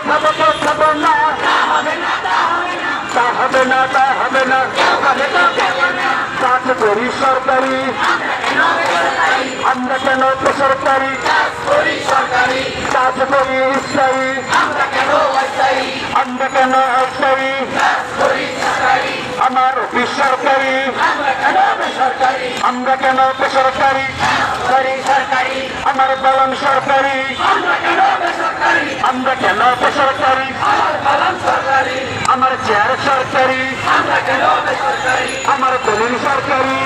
খাব তো খাব না তা হবে না তা হবে না তা হবে না তা হবে না খাবে তো খাব না কাজ করি আমরা কেন বেসরকারি কাজ করি স্থায়ী আমরা আমরা কেন আমরা কেন বেসরকারি আমার চেয়ার সরকারি। আমার দলিল সরকারি?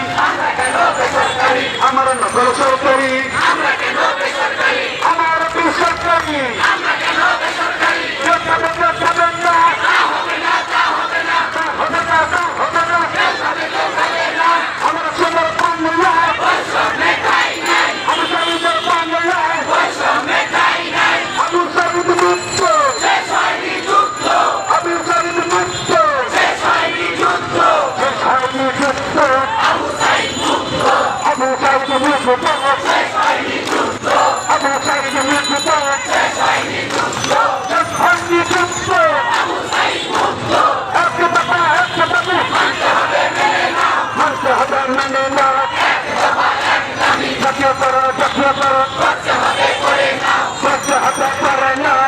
করে নাও।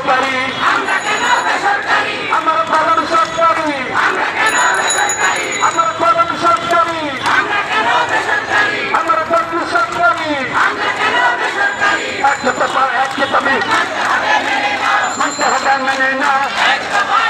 বেসরকারি। আমরা কেন বেসরকারি? আমরা প্রধান সরকারি। আমরা কেন বেসরকারি? আমরা প্রধান সরকারি। আমরা কেন বেসরকারি? সরকারি। আমরা কেন বেসরকারি? এক মেনে না এক কথা